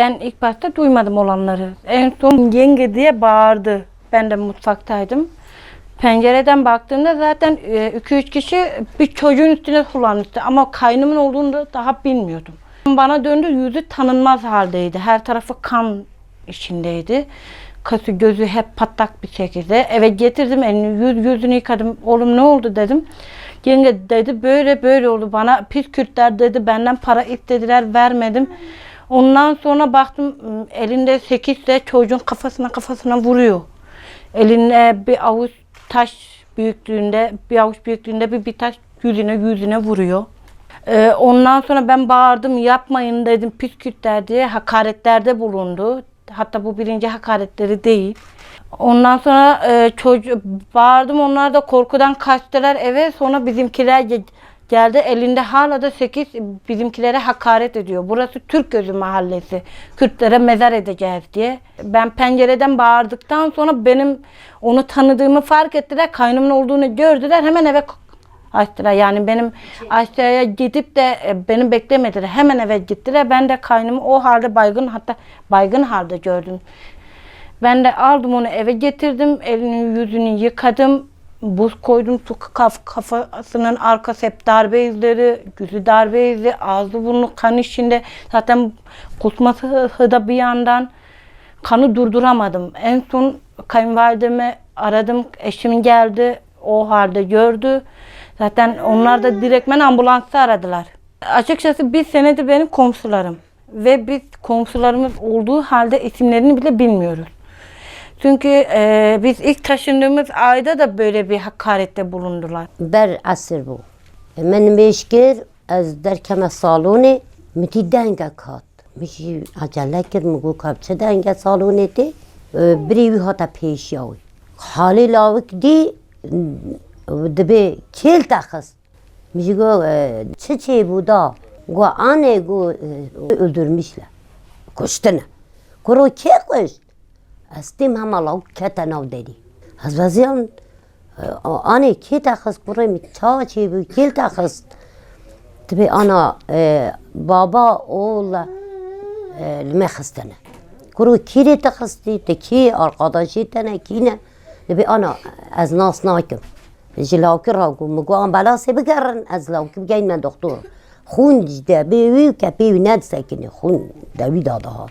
Ben ilk başta duymadım olanları. En son yenge diye bağırdı. Ben de mutfaktaydım. Pencereden baktığımda zaten 2-3 kişi bir çocuğun üstüne sulanmıştı. Ama kaynımın olduğunu da daha bilmiyordum. Bana döndü yüzü tanınmaz haldeydi. Her tarafı kan içindeydi. Kası gözü hep patlak bir şekilde. Eve getirdim elini yüz gözünü yıkadım. Oğlum ne oldu dedim. Yenge dedi böyle böyle oldu bana pis Kürtler dedi benden para istediler vermedim. Ondan sonra baktım ım, elinde sekizle çocuğun kafasına kafasına vuruyor. Elinde bir avuç taş büyüklüğünde bir avuç büyüklüğünde bir, bir taş yüzüne yüzüne vuruyor. Ee, ondan sonra ben bağırdım yapmayın dedim pis Kürtler diye hakaretlerde bulundu. Hatta bu birinci hakaretleri değil. Ondan sonra e, çocuğu bağırdım onlar da korkudan kaçtılar eve sonra bizimkiler geldi elinde hala da 8 bizimkilere hakaret ediyor. Burası Türk Gözü Mahallesi. Kürtlere mezar edeceğiz diye. Ben pencereden bağırdıktan sonra benim onu tanıdığımı fark ettiler. Kaynımın olduğunu gördüler. Hemen eve açtılar. Yani benim aşağıya gidip de e, beni beklemediler. Hemen eve gittiler. Ben de kaynımı o halde baygın hatta baygın halde gördüm. Ben de aldım onu eve getirdim. Elini yüzünü yıkadım. Buz koydum su kaf, kafasının arkası hep darbe izleri, yüzü darbe izi, ağzı burnu kan içinde. Zaten kusması hıda bir yandan. Kanı durduramadım. En son kayınvalidemi aradım. Eşim geldi. O halde gördü. Zaten onlar da direktmen ambulansı aradılar. Açıkçası bir senedir benim komşularım. Ve biz komşularımız olduğu halde isimlerini bile bilmiyoruz. Çünkü e, biz ilk taşındığımız ayda da böyle bir hakarette bulundular. Ber asır bu. E, Benim beşkir az derkeme salonu miti denge kat. Mişi acele kirmi bu kapçı denge salonu de biri hata peş yavu. Hali lavık di e, dibe kel takız. Mişi go e, çiçeği bu da go anne go öldürmüşler. Koştuna. Kuru kel koştu. kuş استیم هم لاو کتناو dedi az vaziyam Ani ki takas buraya mi ta çi bu kil takas. Tabi ana e, baba oğla e, lime hastane. Kuru kiri takasti te ki arkadaşı tane ki ne. Tabi ana az nas nakim. Jilaukir ha gu mugu an balası bigaran az laukir gayn men doktor. خون جده بیوی که بیوی ند سکنی خون دوی داده هات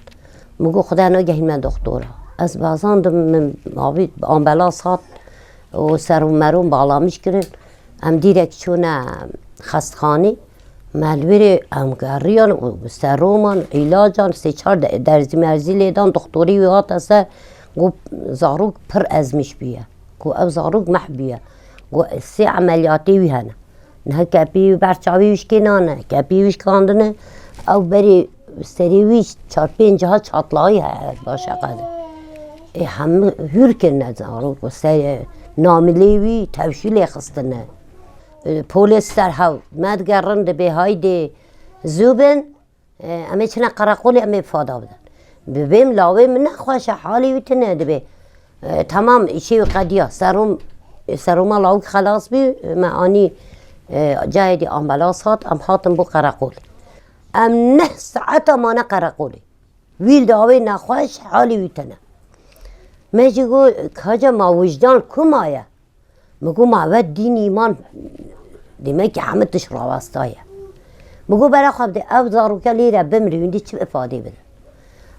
مگو خدا نگهی من دکتورا از بازان دم آبی آمبلاس هات و سرم مرون بالاmış girin. Em direkt çöne hastane melveri em geriyan seruman ilacan seçar derzi merziledan doktori ve hatasa go zaruk pır ezmiş biye. Go ev zaruk mahbiye. Go se ameliyatı vi hene. Ne kepi berçavi viş kenane. Kepi viş kandını ev beri seri viş çarpın ciha çatlayı he başa kadar. E hem hürken ne zaruk و سه ناملیوی توشیل خستنه پولیس در هاو مد گرن ده به های ده زوبن اما چنه قرقولی اما فادا بدن ببیم لاوی من نخواش حالی ویتنه ده به تمام ایشی و قدیا سروم سروم لاو خلاص بی ما آنی جای دی آمبلاس هات ام هاتم بو قرقول ام نه ساعت ما نه قرقولی ویل داوی نخواش حالی ویتنه مجی گو کجا ما وجدان کمایه مگو ما و دین ایمان دیمه که همه تش راوستایه مگو برای خواب دی او زارو کلی را بمری وندی چه افاده بده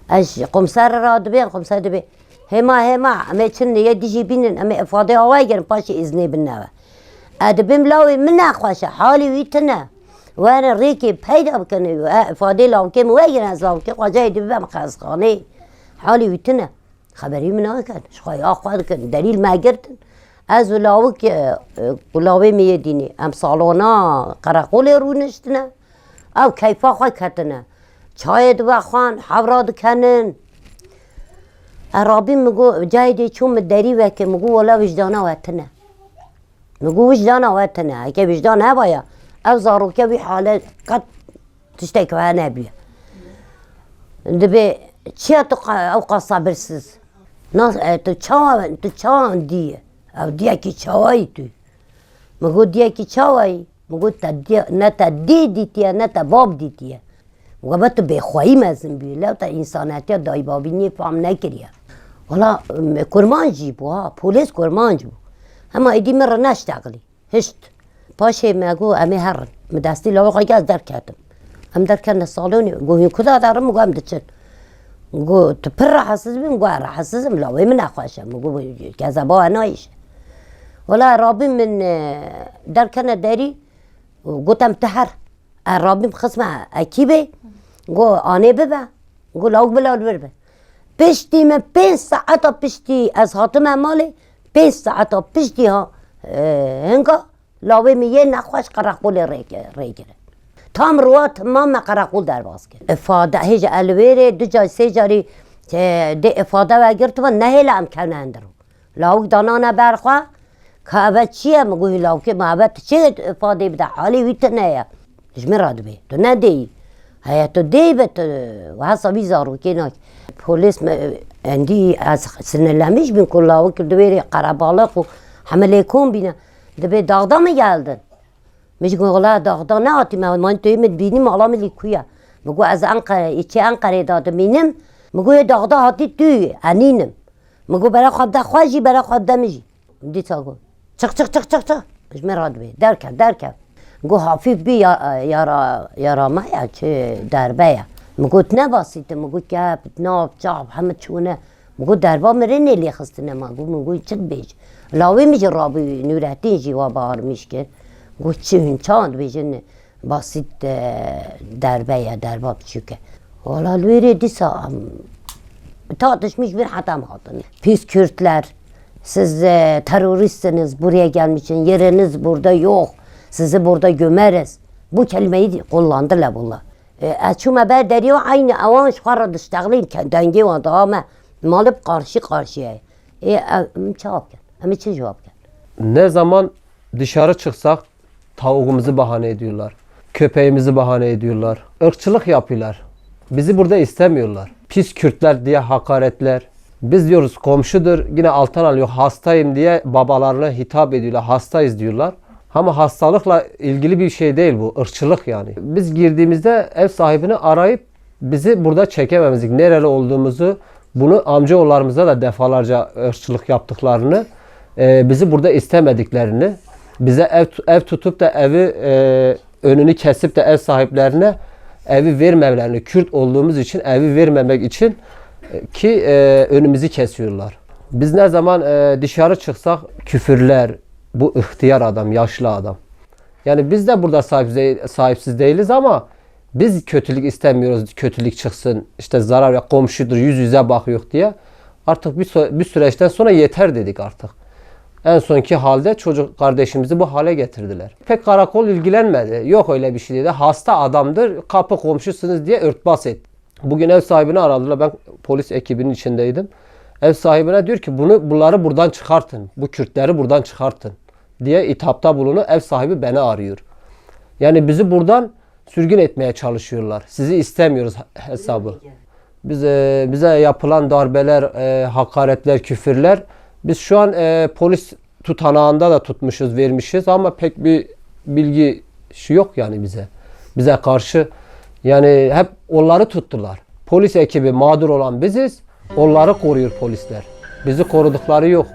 اش قمسر را دبین قمسر دبی هما هما اما چن یه دیجی بینن اما افاده آوای گرن پاش ازنی بنوه ادبیم لاوی من نخواشه حالی ویتنه وانا ریکی پیدا بکنه و افاده لاو که موگن از لاو که قجای دبی بم خانه حالی ویتنه خبری من نکرد شخوای آخواد کن. دلیل ما گرتن از ولاوک ولاوی می دینی. ام سالونا قرقول رو نشتنه. او کیفا خواه کتنه. چای دو خوان حوراد کنن عربی مگو جای دی چون دری وکه مگو ولا وجدانا وتنه مگو وجدانا وتنه اگه وجدان هبایا او زاروکه بی حاله قد تشتك وانا بيه دبي چیا تو قا- او قصابرسز ناس اه، تو چاوان تو چاوان دیه او دیه کی چاوایی تو مگو دیه کی چاوایی مگو تا دیه نه تا دی دیتیه نه تا باب دیتیه و بعد تو بخواهی مزن بی لو تا انسانیت دای بابینی فهم نکریه والا ام، کرمان جی بو ها پولیس کرمان جو اما ایدی مره نشتغلی هشت پاشه مگو امی هرن مدستی لو قاقی از در کردم هم در کنه سالونی گو هی کدا دارم مگو هم دچن گو نقول تبر حسس بي نقول حسس لا وي من اخواشا نقول كذا بو انايش ولا رابی من در دار كان داري قلت امتحر. رابي اکی بی گو آني ببا گو لو بلا بربه پشتی من پنج ساعت پشتی أز حاتم مالی پنج ساعت پشتی ها آه، هنگا. لاوی می یه نخواش قرق بول ری گره تمام قرقول در باز کرد افاده هیچ الویره دو جای سه جاری که ده افاده و گرت و نه لام کنه اندرو لاوک دانانه برخوا که اول چیه مگوی لاوک ما اول چه افاده بده حالی ویت نه یا دشمن راد بی تو نه دی هیا تو دی بت و هسا بیزارو که ناک پلیس م- اندی از مش گولا داغ داغ نه آتی من توی مد بینیم حالا کویا مگو از انقره ایچی انقره داده مینم مگو یه داغ داغ آتی توی انینم مگو برای خواب ده خواجی برا خواب ده میجی دی تخت گو. تخت چق چق چق مش مراد بی در کف در کف گو حافیف بی یارا یارا ما یا چه دربه یا. مگو تنباسیت مگو که تناب چاب همه چونه. مگو دربا مره نیلی خستنه مگو مگو چد بیش. لاوی میشه رابی نورتین جیوا بار میش Gucci çan bizim basit derbeye derbap çünkü. Ola lüri disa tartışmış bir adam aldın. Pis Kürtler, siz e, teröristsiniz, buraya gelmişsin, yeriniz burada yok, sizi burada gömeriz. Bu kelimeyi kullandılar bunlar. E, Açım haber deriyor aynı avan şara dıştağlayın kendengi ve dağıma malıp karşı karşıya. E, em, cevap gel, em için cevap gel. Ne zaman dışarı çıksak tavuğumuzu bahane ediyorlar. Köpeğimizi bahane ediyorlar. Irkçılık yapıyorlar. Bizi burada istemiyorlar. Pis Kürtler diye hakaretler. Biz diyoruz komşudur yine alttan alıyor hastayım diye babalarına hitap ediyorlar. Hastayız diyorlar. Ama hastalıkla ilgili bir şey değil bu. ırkçılık yani. Biz girdiğimizde ev sahibini arayıp bizi burada çekememizdik. Nereli olduğumuzu bunu amcaoğullarımıza da defalarca ırkçılık yaptıklarını e, bizi burada istemediklerini bize ev, ev tutup da evi e, önünü kesip de ev sahiplerine evi vermemelerini Kürt olduğumuz için evi vermemek için e, ki e, önümüzü kesiyorlar. Biz ne zaman e, dışarı çıksak küfürler, bu ihtiyar adam, yaşlı adam. Yani biz de burada sahipsiz, sahipsiz değiliz ama biz kötülük istemiyoruz. Kötülük çıksın, işte zarar ya komşudur, yüz yüze bakıyor diye. Artık bir, bir süreçten sonra yeter dedik artık. En sonki halde çocuk kardeşimizi bu hale getirdiler. Pek karakol ilgilenmedi. Yok öyle bir şey dedi. Hasta adamdır, kapı komşusunuz diye örtbas et. Bugün ev sahibini aradılar. Ben polis ekibinin içindeydim. Ev sahibine diyor ki bunu bunları buradan çıkartın. Bu Kürtleri buradan çıkartın diye itapta bulunuyor. Ev sahibi beni arıyor. Yani bizi buradan sürgün etmeye çalışıyorlar. Sizi istemiyoruz hesabı. Bize bize yapılan darbeler, e, hakaretler, küfürler biz şu an e, polis tutanağında da tutmuşuz, vermişiz ama pek bir bilgi yok yani bize. Bize karşı yani hep onları tuttular. Polis ekibi mağdur olan biziz. Onları koruyor polisler. Bizi korudukları yok.